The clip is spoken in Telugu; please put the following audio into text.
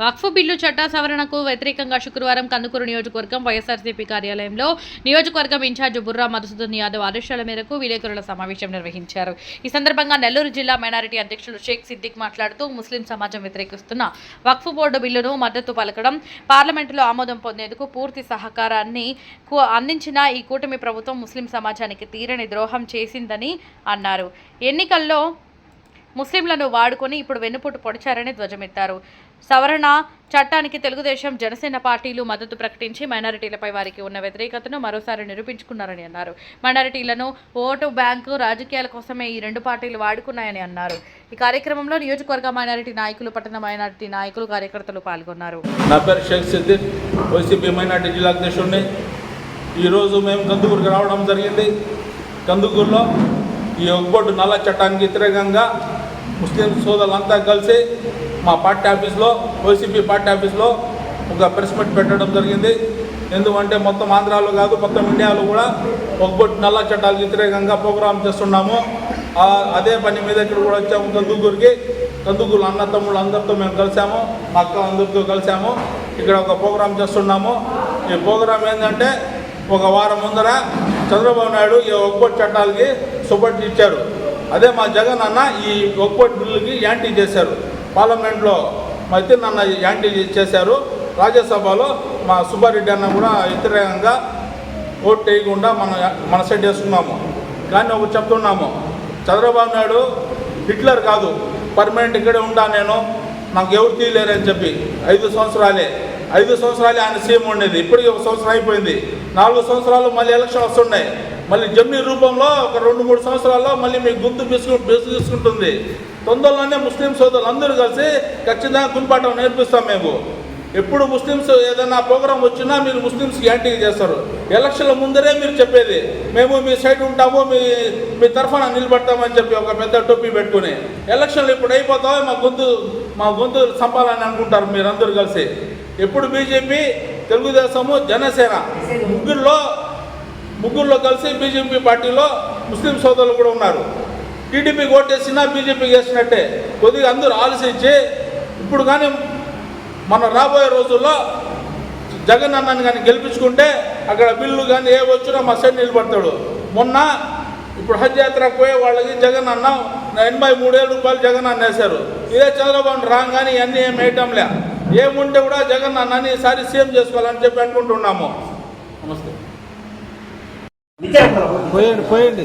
వక్ఫ్ బిల్లు చట్ట సవరణకు వ్యతిరేకంగా శుక్రవారం కందుకూరు నియోజకవర్గం వైఎస్ఆర్సీపీ కార్యాలయంలో నియోజకవర్గం ఇన్ఛార్జ్ బుర్రా మధుసూదన్ యాదవ్ ఆదేశాల మేరకు విలేకరుల సమావేశం నిర్వహించారు. ఈ సందర్భంగా నెల్లూరు జిల్లా మైనారిటీ అధ్యక్షులు షేక్ సిద్దిక్ మాట్లాడుతూ ముస్లిం సమాజం వ్యతిరేకిస్తున్న వక్ఫ్ బోర్డు బిల్లును మద్దతు పలకడం పార్లమెంటులో ఆమోదం పొందేందుకు పూర్తి సహకారాన్ని కు- అందించిన ఈ కూటమి ప్రభుత్వం ముస్లిం సమాజానికి తీరని ద్రోహం చేసిందని అన్నారు. ఎన్నికల్లో ముస్లింలను వాడుకొని ఇప్పుడు వెన్నుపోటు పొడిచారని ధ్వజమెత్తారు. సవరణ చట్టానికి తెలుగుదేశం జనసేన పార్టీలు మద్దతు ప్రకటించి మైనారిటీలపై వారికి ఉన్న వ్యతిరేకతను మరోసారి నిరూపించుకున్నారని అన్నారు. మైనారిటీలను ఓటు బ్యాంకు రాజకీయాల కోసమే ఈ రెండు పార్టీలు వాడుకున్నాయని అన్నారు. ఈ కార్యక్రమంలో నియోజకవర్గ మైనారిటీ నాయకులు పట్టణ మైనారిటీ నాయకులు కార్యకర్తలు పాల్గొన్నారు. నా పేరు షేక్ సిద్దిక్ వైసీపీ మైనార్టీ జిల్లా అధ్యక్షుడిని. ఈరోజు మేము కందుకూరుకు రావడం జరిగింది. కందుకూరులో ఈ ఒక్కటి నల్ల చట్టానికి వ్యతిరేకంగా ముస్లిం సోదరులంతా కలిసి మా పార్టీ ఆఫీస్లో వైసీపీ పార్టీ ఆఫీస్లో ఒక ప్రెస్ మీట్ పెట్టడం జరిగింది. ఎందుకంటే మొత్తం ఆంధ్రాలో కాదు మొత్తం ఇండియాలో కూడా ఒక్కబొట్టు నల్ల చట్టాలకు వ్యతిరేకంగా ప్రోగ్రాం చేస్తున్నాము. అదే పని మీద ఇక్కడ కూడా వచ్చాము కందుకూరికి. కందుకూరు అన్న తమ్ముళ్ళు అందరితో మేము కలిసాము మా అక్క అందరితో కలిసాము. ఇక్కడ ఒక ప్రోగ్రాం చేస్తున్నాము. ఈ ప్రోగ్రాం ఏంటంటే ఒక వారం ముందర చంద్రబాబు నాయుడు ఈ ఒక్కటి చట్టాలకి సుపట్టి ఇచ్చారు. అదే మా జగన్ అన్న ఈ ఒక్కటి బిల్లుకి యాంటీ చేశారు. పార్లమెంట్లో మా ఇద్దరు యాంటీ చేశారు. రాజ్యసభలో మా సుబ్బారెడ్డి అన్న కూడా వ్యతిరేకంగా ఓటు వేయకుండా మనం మన సెట్ చేస్తున్నాము కానీ ఒకటి చెప్తున్నాము. చంద్రబాబు నాయుడు హిట్లర్ కాదు. పర్మనెంట్ ఇక్కడే ఉంటా నేను. నాకు ఎవరు తీయలేరని చెప్పి ఐదు సంవత్సరాలే. ఐదు సంవత్సరాలే ఆయన సీఎం ఉండేది. ఇప్పటికి ఒక సంవత్సరం అయిపోయింది. నాలుగు సంవత్సరాలు మళ్ళీ ఎలక్షన్ వస్తున్నాయి. మళ్ళీ జమ్మి రూపంలో ఒక రెండు మూడు సంవత్సరాల్లో మళ్ళీ మీ గుంతు బిసుకు బిసు తీసుకుంటుంది. తొందరలోనే ముస్లిం సోదరులు అందరూ కలిసి ఖచ్చితంగా గుణపాఠం నేర్పిస్తాం మేము. ఎప్పుడు ముస్లిమ్స్ ఏదైనా ప్రోగ్రాం వచ్చినా మీరు ముస్లిమ్స్ యాంటీ చేస్తారు. ఎలక్షన్ల ముందరే మీరు చెప్పేది మేము మీ సైడ్ ఉంటాము మీ మీ తరఫున నిలబడతామని చెప్పి ఒక పెద్ద టోపీ పెట్టుకుని. ఎలక్షన్లు ఇప్పుడు అయిపోతావు మా గొంతు మా గొంతు సంపాలని అనుకుంటారు మీరందరూ కలిసి. ఎప్పుడు బీజేపీ తెలుగుదేశము జనసేన ముగ్గురులో ముగ్గురులో కలిసి బీజేపీ పార్టీలో ముస్లిం సోదరులు కూడా ఉన్నారు. టీడీపీకి ఓటేసినా బీజేపీకి వేసినట్టే కొద్దిగా అందరూ ఆలోచించి ఇప్పుడు కానీ మన రాబోయే రోజుల్లో జగన్ అన్నని కానీ గెలిపించుకుంటే అక్కడ బిల్లు కానీ ఏ వచ్చినా మా సైడ్ నిలబడతాడు. మొన్న ఇప్పుడు హజ్ యాత్రకు పోయే వాళ్ళకి జగన్ అన్న ఎనభై మూడేళ్ళ రూపాయలు జగన్ అన్న వేశారు. ఇదే చంద్రబాబు రాగానే ఇవన్నీ ఏం వేయటంలే. ఏముంటే కూడా జగన్ అన్నని ఈసారి సీఎం చేసుకోవాలని చెప్పి అనుకుంటున్నాము. నమస్తే. పోయండి పోయండి.